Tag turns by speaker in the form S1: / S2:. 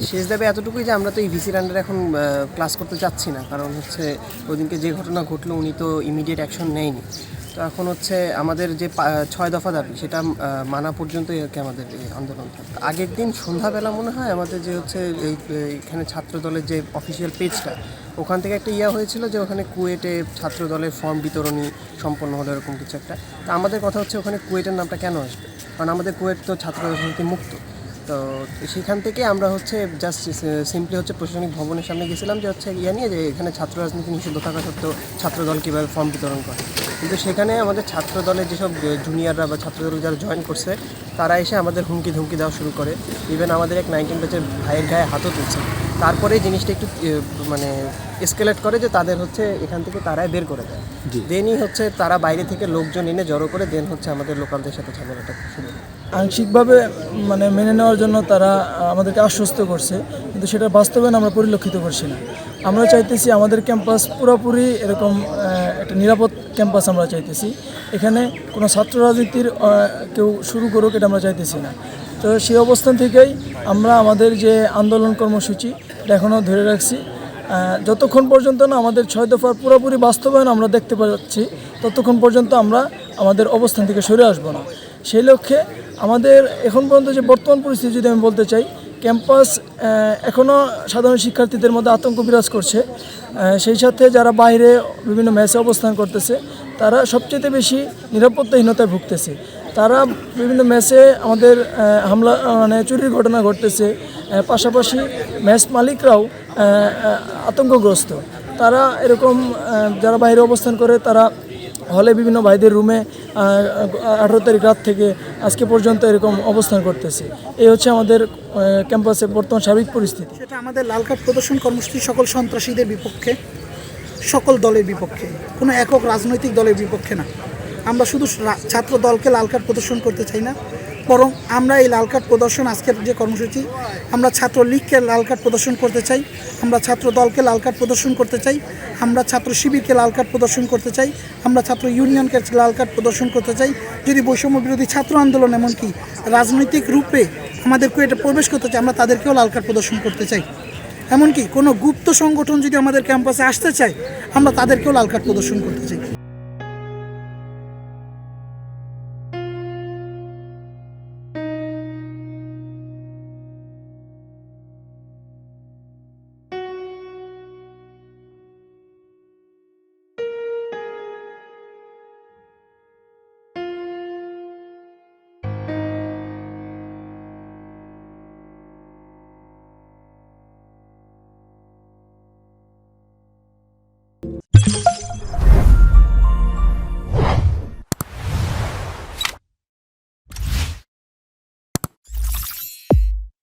S1: শেষ দাবি এতটুকুই যে আমরা তো এই ভিসির আন্ডারে এখন ক্লাস করতে চাচ্ছি না। কারণ হচ্ছে ওদিনকে যে ঘটনা ঘটলো, উনি তো ইমিডিয়েট অ্যাকশন নেয়নি। তো এখন হচ্ছে আমাদের যে ছয় দফা দাবি, সেটা মানা পর্যন্তই আর কি আমাদের এই আন্দোলন। আগের দিন সন্ধ্যাবেলা মনে হয় আমাদের যে হচ্ছে এই, এখানে ছাত্র দলের যে অফিসিয়াল পেজটা ওখান থেকে একটা ইয়া হয়েছিল যে ওখানে কুয়েটে ছাত্র দলের ফর্ম বিতরণী সম্পন্ন হলো, এরকম কিছু একটা। তা আমাদের কথা হচ্ছে ওখানে কুয়েটের নামটা কেন আসবে? কারণ আমাদের কুয়েট তো ছাত্র মুক্ত। তো সেখান থেকে আমরা হচ্ছে জাস্ট সিম্পলি হচ্ছে প্রশাসনিক ভবনের সামনে গেছিলাম যে হচ্ছে ইয়ে নিয়ে যে এখানে ছাত্র রাজনীতি নিষিদ্ধ থাকা সত্ত্বেও ছাত্রদল কীভাবে ফর্ম বিতরণ করে। কিন্তু সেখানে আমাদের ছাত্র দলের যেসব জুনিয়ররা বা ছাত্র দল যারা জয়েন করছে তারা এসে আমাদের হুমকি ধুমকি দেওয়া শুরু করে। ইভেন আমাদের এক নাইনটিন ব্যাচের ভাইয়ের গায়ে হাতও তুলছে। তারপরে জিনিসটা একটু মানে এসকেলেট করে যে তাদের হচ্ছে এখান থেকে তারাই বের করে দেয়। দেনই হচ্ছে তারা বাইরে থেকে লোকজন এনে জড়ো করে দেন হচ্ছে আমাদের লোকালদের সাথে ঝামেলাটা শুরু হয়।
S2: আংশিকভাবে মানে মেনে নেওয়ার জন্য তারা আমাদেরকে আশ্বস্ত করছে, কিন্তু সেটা বাস্তবায়ন আমরা পরিলক্ষিত করছি না। আমরা চাইতেছি আমাদের ক্যাম্পাস পুরোপুরি এরকম একটা নিরাপদ ক্যাম্পাস আমরা চাইতেছি। এখানে কোনো ছাত্র রাজনীতির কেউ শুরু করুক এটা আমরা চাইতেছি না। তো সেই অবস্থান থেকেই আমরা আমাদের যে আন্দোলন কর্মসূচি, এটা এখনও ধরে রাখছি। যতক্ষণ পর্যন্ত না আমাদের ছয় দফার পুরোপুরি বাস্তবায়ন আমরা দেখতে পাচ্ছি, ততক্ষণ পর্যন্ত আমরা আমাদের অবস্থান থেকে সরে আসব না। সেই লক্ষ্যে আমাদের এখন পর্যন্ত যে বর্তমান পরিস্থিতি যদি আমি বলতে চাই, ক্যাম্পাস এখনও সাধারণ শিক্ষার্থীদের মধ্যে আতঙ্ক বিরাজ করছে। সেই সাথে যারা বাইরে বিভিন্ন ম্যাচে অবস্থান করতেছে, তারা সবচেয়ে বেশি নিরাপত্তাহীনতায় ভুগতেছে। তারা বিভিন্ন ম্যাচে আমাদের হামলা মানে চুরির ঘটনা ঘটতেছে পাশাপাশি ম্যাচ মালিকরাও আতঙ্কগ্রস্ত। তারা এরকম যারা বাইরে অবস্থান করে, তারা হলে বিভিন্ন ভাইদের রুমে আঠারো তারিখ রাত থেকে আজকে পর্যন্ত এরকম অবস্থান করতেছে। এই হচ্ছে আমাদের ক্যাম্পাসে ক্যাম্পাসের বর্তমান স্বাভাবিক পরিস্থিতি।
S3: সেটা আমাদের লাল কার্ড প্রদর্শন কর্মসূচি সকল সন্ত্রাসীদের বিপক্ষে, সকল দলের বিপক্ষে, কোনো একক রাজনৈতিক দলের বিপক্ষে না। আমরা শুধু ছাত্র দলকে লাল কার্ড প্রদর্শন করতে চাই না বরং আমরা এই লাল কার্ড প্রদর্শন আজকের যে কর্মসূচি, আমরা ছাত্র লীগকে লাল কার্ড প্রদর্শন করতে চাই, আমরা ছাত্র দলকে লাল কার্ড প্রদর্শন করতে চাই, আমরা ছাত্র শিবিরকে লাল কার্ড প্রদর্শন করতে চাই, আমরা ছাত্র ইউনিয়নকে লাল কার্ড প্রদর্শন করতে চাই। যদি বৈষম্য বিরোধী ছাত্র আন্দোলন এমনকি রাজনৈতিক রূপে আমাদের এটা প্রবেশ করতে চাই আমরা তাদেরকেও লাল কার্ড প্রদর্শন করতে চাই। এমনকি কোনো গুপ্ত সংগঠন যদি আমাদের ক্যাম্পাসে আসতে চায়, আমরা তাদেরকেও লাল কার্ড প্রদর্শন করতে চাই।